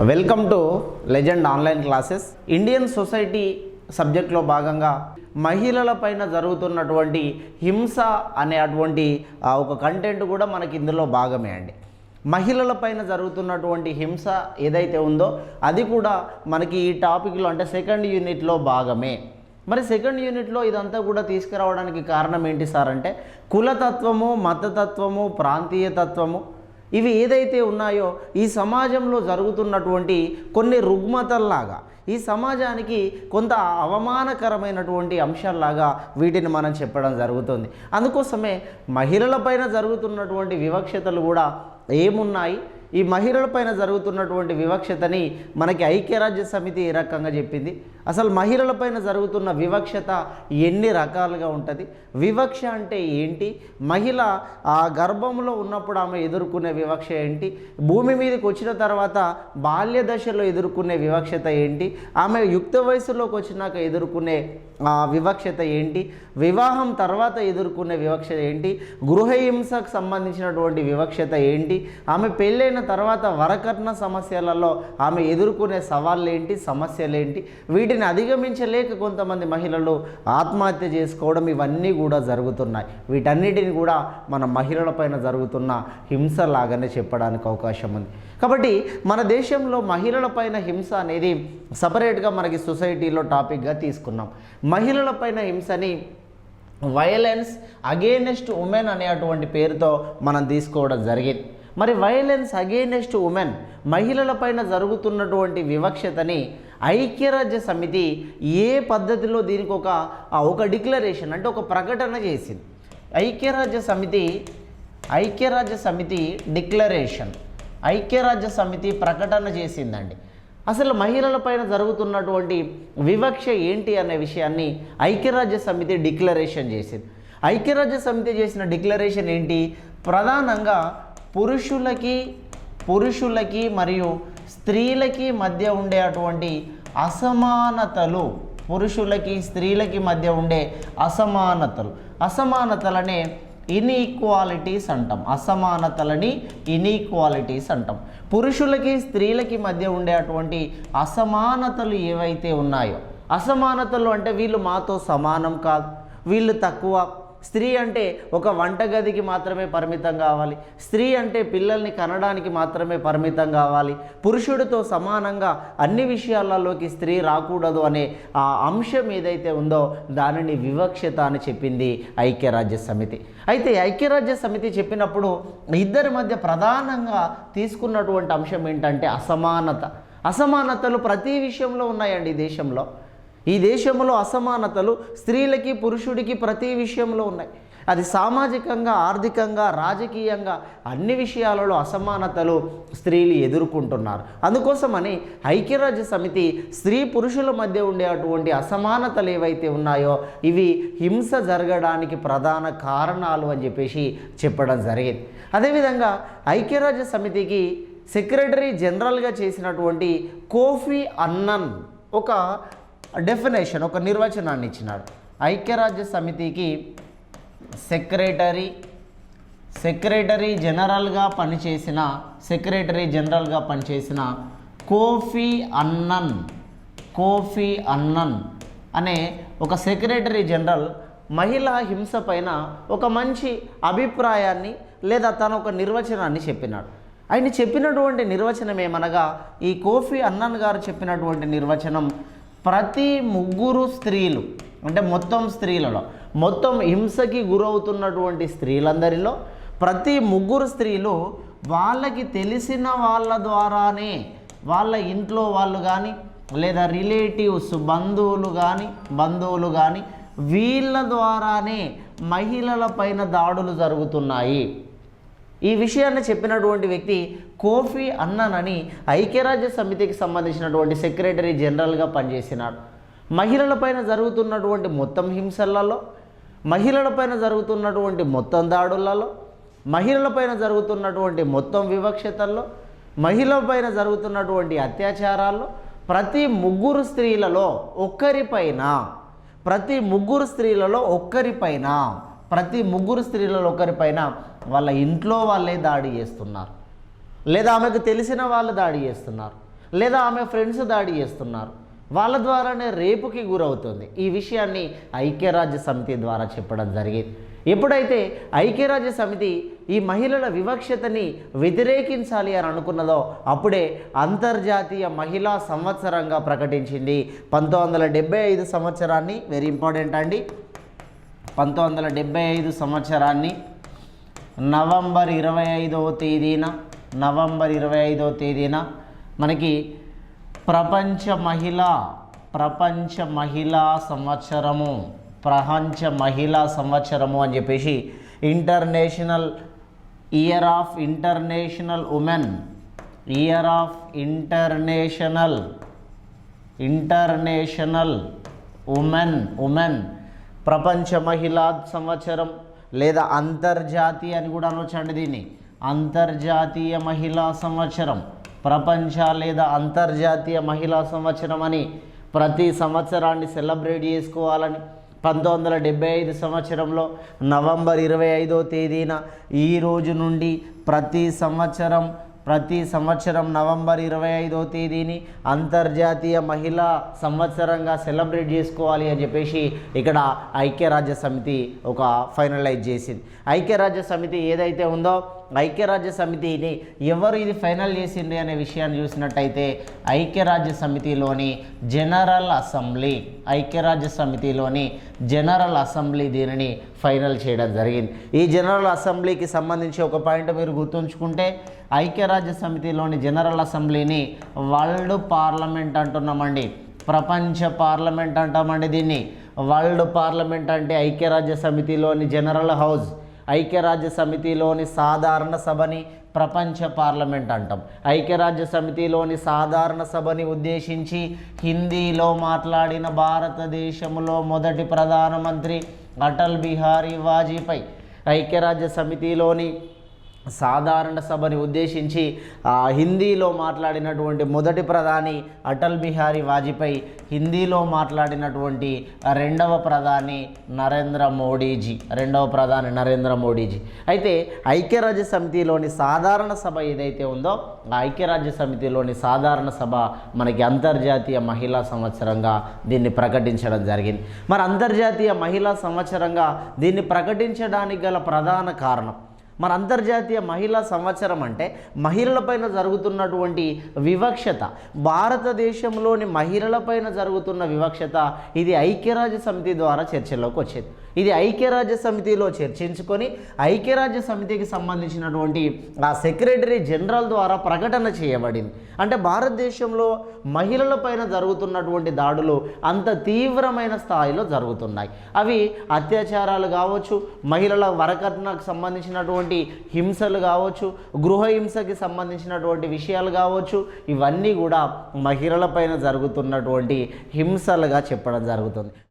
Welcome to legend online classes. Indian society సబ్జెక్ట్లో భాగంగా మహిళల పైన జరుగుతున్నటువంటి హింస అనే అటువంటి ఒక కంటెంట్ కూడా మనకి ఇందులో భాగమే అండి. మహిళల పైన జరుగుతున్నటువంటి హింస ఏదైతే ఉందో అది కూడా మనకి ఈ టాపిక్లో అంటే సెకండ్ యూనిట్లో భాగమే. మరి సెకండ్ యూనిట్లో ఇదంతా కూడా తీసుకురావడానికి కారణం ఏంటి సార్ అంటే కులతత్వము మతతత్వము ప్రాంతీయతత్వము ఇవి ఏదైతే ఉన్నాయో ఈ సమాజంలో జరుగుతున్నటువంటి కొన్ని రుగ్మతల్లాగా ఈ సమాజానికి కొంత అవమానకరమైనటువంటి అంశాల్లాగా వీటిని మనం చెప్పడం జరుగుతుంది. అందుకోసమే మహిళలపైన జరుగుతున్నటువంటి వివక్షతలు కూడా ఏమున్నాయి? ఈ మహిళలపైన జరుగుతున్నటువంటి వివక్షతని మనకి ఐక్యరాజ్య సమితి ఏ రకంగా చెప్పింది? అసలు మహిళలపైన జరుగుతున్న వివక్షత ఎన్ని రకాలుగా ఉంటుంది? వివక్ష అంటే ఏంటి? మహిళ ఆ గర్భంలో ఉన్నప్పుడు ఆమె ఎదుర్కొనే వివక్ష ఏంటి? భూమి మీదకి వచ్చిన తర్వాత బాల్య దశలో ఎదుర్కొనే వివక్షత ఏంటి? ఆమె యుక్త వయసులోకి వచ్చినాక ఎదుర్కొనే వివక్షత ఏంటి? వివాహం తర్వాత ఎదుర్కొనే వివక్షత ఏంటి? గృహహింసకు సంబంధించినటువంటి వివక్షత ఏంటి? ఆమె పెళ్ళైన తర్వాత వరకట్న సమస్యలలో ఆమె ఎదుర్కొనే సవాళ్ళు ఏంటి వీటిని అధిగమించలేక కొంతమంది మహిళలు ఆత్మహత్య చేసుకోవడం ఇవన్నీ కూడా జరుగుతున్నాయి. వీటన్నిటిని కూడా మన మహిళలపైన జరుగుతున్న హింస లాగానే చెప్పడానికి అవకాశం ఉంది. కాబట్టి మన దేశంలో మహిళలపైన హింస అనేది సపరేట్గా మనకి సొసైటీలో టాపిక్గా తీసుకున్నాం. మహిళలపైన హింసని వయలెన్స్ అగేనెస్ట్ ఉమెన్ అనేటువంటి పేరుతో మనం తీసుకోవడం జరిగింది. మరి వయలెన్స్ అగేనెస్ట్ ఉమెన్ మహిళలపైన జరుగుతున్నటువంటి వివక్షతని ఐక్యరాజ్య సమితి ఏ పద్ధతిలో దీనికి ఒక ఒక డిక్లరేషన్ అంటే ఒక ప్రకటన చేసింది. ఐక్యరాజ్య సమితి ఐక్యరాజ్య సమితి డిక్లరేషన్ ఐక్యరాజ్య సమితి ప్రకటన చేసిందండి. అసలు మహిళలపైన జరుగుతున్నటువంటి వివక్ష ఏంటి అనే విషయాన్ని ఐక్యరాజ్య సమితి డిక్లరేషన్ చేసింది. ఐక్యరాజ్య సమితి చేసిన డిక్లరేషన్ ఏంటి? ప్రధానంగా పురుషులకి పురుషులకి మరియు స్త్రీలకి మధ్య ఉండే అటువంటి అసమానతలు పురుషులకి స్త్రీలకి మధ్య ఉండే అసమానతలు. అసమానతలనే ఇన్ఈక్వాలిటీస్ అంటాం. అసమానతలని ఇన్ఈక్వాలిటీస్ అంటాం. పురుషులకి స్త్రీలకి మధ్య ఉండే అటువంటి అసమానతలు ఏవైతే ఉన్నాయో అసమానతలు అంటే వీళ్ళు మాతో సమానం కాదు. వీళ్ళు తక్కువ స్త్రీ అంటే ఒక వంటగదికి మాత్రమే పరిమితం కావాలి. స్త్రీ అంటే పిల్లల్ని కనడానికి మాత్రమే పరిమితం కావాలి. పురుషుడితో సమానంగా అన్ని విషయాలలోకి స్త్రీ రాకూడదు అనే ఆ అంశం ఏదైతే ఉందో దానిని వివక్షత అని చెప్పింది ఐక్యరాజ్య సమితి. అయితే ఐక్యరాజ్య సమితి చెప్పినప్పుడు ఇద్దరి మధ్య ప్రధానంగా తీసుకున్నటువంటి అంశం ఏంటంటే అసమానత. అసమానతలు ప్రతి విషయంలో ఉన్నాయండి దేశంలో. ఈ దేశంలో అసమానతలు స్త్రీలకి పురుషుడికి ప్రతి విషయంలో ఉన్నాయి. అది సామాజికంగా ఆర్థికంగా రాజకీయంగా అన్ని విషయాలలో అసమానతలు స్త్రీలు ఎదుర్కొంటున్నారు. అందుకోసమని ఐక్యరాజ్య సమితి స్త్రీ పురుషుల మధ్య ఉండే అటువంటి అసమానతలు ఏవైతే ఉన్నాయో ఇవి హింస జరగడానికి ప్రధాన కారణాలు అని చెప్పేసి చెప్పడం జరిగింది. అదేవిధంగా ఐక్యరాజ్య సమితికి సెక్రటరీ జనరల్గా చేసినటువంటి కోఫీ అన్నన్ ఒక డెఫినేషన్ ఒక నిర్వచనాన్ని ఇచ్చినాడు. ఐక్యరాజ్య సమితికి సెక్రటరీ సెక్రటరీ జనరల్గా పనిచేసిన సెక్రటరీ జనరల్గా పనిచేసిన కోఫీ అన్నన్ కోఫీ అన్నన్ అనే ఒక సెక్రటరీ జనరల్ మహిళా హింస పైన ఒక మంచి అభిప్రాయాన్ని లేదా తన ఒక నిర్వచనాన్ని చెప్పినాడు. ఆయన చెప్పినటువంటి నిర్వచనం ఏమనగా ఈ కోఫీ అన్నన్ గారు చెప్పినటువంటి నిర్వచనం ప్రతి ముగ్గురు స్త్రీలు అంటే మొత్తం స్త్రీలలో మొత్తం హింసకి గురవుతున్నటువంటి స్త్రీలందరిలో ప్రతి ముగ్గురు స్త్రీలు వాళ్ళకి తెలిసిన వాళ్ళ ద్వారానే వాళ్ళ ఇంట్లో వాళ్ళు కానీ లేదా రిలేటివ్స్ బంధువులు కానీ బంధువులు కానీ వీళ్ళ ద్వారానే మహిళల పైన దాడులు జరుగుతున్నాయి. ఈ విషయాన్ని చెప్పినటువంటి వ్యక్తి కోఫీ అన్నన్ అని ఐక్యరాజ్య సమితికి సంబంధించినటువంటి సెక్రటరీ జనరల్గా పనిచేసినాడు. మహిళలపైన జరుగుతున్నటువంటి మొత్తం హింసలలో మహిళలపైన జరుగుతున్నటువంటి మొత్తం దాడులలో మహిళలపైన జరుగుతున్నటువంటి మొత్తం వివక్షతల్లో మహిళలపైన జరుగుతున్నటువంటి అత్యాచారాల్లో ప్రతి ముగ్గురు స్త్రీలలో ఒక్కరిపైన ప్రతి ముగ్గురు స్త్రీలలో ఒక్కరిపైన ప్రతి ముగ్గురు స్త్రీలలో ఒకరిపైన వాళ్ళ ఇంట్లో వాళ్ళే దాడి చేస్తున్నారు. లేదా ఆమెకు తెలిసిన వాళ్ళు దాడి చేస్తున్నారు. లేదా ఆమె ఫ్రెండ్స్ దాడి చేస్తున్నారు. వాళ్ళ ద్వారానే రేపుకి గురవుతుంది. ఈ విషయాన్ని ఐక్యరాజ్య సమితి ద్వారా చెప్పడం జరిగింది. ఎప్పుడైతే ఐక్యరాజ్య సమితి ఈ మహిళల వివక్షతని వ్యతిరేకించాలి అని అనుకున్నదో అప్పుడే అంతర్జాతీయ మహిళా సంవత్సరంగా ప్రకటించింది. పంతొమ్మిది వందల డెబ్బై ఐదు సంవత్సరాన్ని. వెరీ ఇంపార్టెంట్ అండి. పంతొమ్మిది వందల ఐదు సంవత్సరాన్ని నవంబర్ ఇరవై ఐదవ తేదీన నవంబర్ ఇరవై ఐదవ తేదీన మనకి ప్రపంచ మహిళా ప్రపంచ మహిళా సంవత్సరము ప్రపంచ మహిళా సంవత్సరము అని చెప్పేసి international year of international women year of international international women women ప్రపంచ మహిళా సంవత్సరం లేదా అంతర్జాతీయ అని కూడా అనొచ్చండి దీన్ని. అంతర్జాతీయ మహిళా సంవత్సరం. ప్రపంచ లేదా అంతర్జాతీయ మహిళా సంవత్సరం అని ప్రతి సంవత్సరాన్ని సెలబ్రేట్ చేసుకోవాలని పంతొమ్మిది వందల డెబ్బై ఐదు సంవత్సరంలో నవంబర్ ఇరవై ఐదో తేదీన ఈ రోజు నుండి ప్రతి సంవత్సరం ప్రతి సంవత్సరం నవంబర్ ఇరవై ఐదో తేదీని అంతర్జాతీయ మహిళా సంవత్సరంగా సెలబ్రేట్ చేసుకోవాలి అని చెప్పేసి ఇక్కడ ఐక్యరాజ్య సమితి ఒక ఫైనలైజ్ చేసింది. ఐక్యరాజ్య సమితి ఏదైతే ఉందో ఐక్యరాజ్య సమితిని ఎవరు ఇది ఫైనల్ చేసింది అనే విషయాన్ని చూసినట్టయితే ఐక్యరాజ్య సమితిలోని జనరల్ అసెంబ్లీ ఐక్యరాజ్య సమితిలోని జనరల్ అసెంబ్లీ దీనిని ఫైనల్ చేయడం జరిగింది. ఈ జనరల్ అసెంబ్లీకి సంబంధించి ఒక పాయింట్ మీరు గుర్తుంచుకుంటే ఐక్యరాజ్య సమితిలోని జనరల్ అసెంబ్లీని వరల్డ్ పార్లమెంట్ అంటున్నామండి. ప్రపంచ పార్లమెంట్ అంటామండి దీన్ని. వరల్డ్ పార్లమెంట్ అంటే ఐక్యరాజ్య సమితిలోని జనరల్ హౌస్. ఐక్యరాజ్య సమితిలోని సాధారణ సభని ప్రపంచ పార్లమెంట్ అంటాం. ఐక్యరాజ్య సమితిలోని సాధారణ సభని ఉద్దేశించి హిందీలో మాట్లాడిన భారతదేశంలో మొదటి ప్రధానమంత్రి అటల్ బిహారీ వాజ్పేయి ఐక్యరాజ్య సమితిలోని సాధారణ సభని ఉద్దేశించి హిందీలో మాట్లాడినటువంటి మొదటి ప్రధాని అటల్ బిహారీ వాజ్పేయి హిందీలో మాట్లాడినటువంటి రెండవ ప్రధాని నరేంద్ర మోడీజీ రెండవ ప్రధాని నరేంద్ర మోడీజీ. అయితే ఐక్యరాజ్య సమితిలోని సాధారణ సభ ఏదైతే ఉందో ఆ ఐక్యరాజ్య సమితిలోని సాధారణ సభ మనకి అంతర్జాతీయ మహిళా సంవత్సరంగా దీన్ని ప్రకటించడం జరిగింది. మరి అంతర్జాతీయ మహిళా సంవత్సరంగా దీన్ని ప్రకటించడానికి గల ప్రధాన కారణం మన అంతర్జాతీయ మహిళా సంవత్సరం అంటే మహిళలపైన జరుగుతున్నటువంటి వివక్షత. భారతదేశంలోని మహిళలపైన జరుగుతున్న వివక్షత ఇది ఐక్యరాజ్య సమితి ద్వారా చర్చలోకి వచ్చేది. ఇది ఐక్యరాజ్య సమితిలో చర్చించుకొని ఐక్యరాజ్య సమితికి సంబంధించినటువంటి ఆ సెక్రటరీ జనరల్ ద్వారా ప్రకటన చేయబడింది. అంటే భారతదేశంలో మహిళలపైన జరుగుతున్నటువంటి దాడులు అంత తీవ్రమైన స్థాయిలో జరుగుతున్నాయి. అవి అత్యాచారాలు కావచ్చు మహిళల వరకట్నకు సంబంధించినటువంటి సంబంధించినటువంటి హింసలు కావచ్చు గృహ హింసకి సంబంధించినటువంటి విషయాలు కావచ్చు ఇవన్నీ కూడా మహిళలపైన జరుగుతున్నటువంటి హింసలుగా చెప్పడం జరుగుతుంది.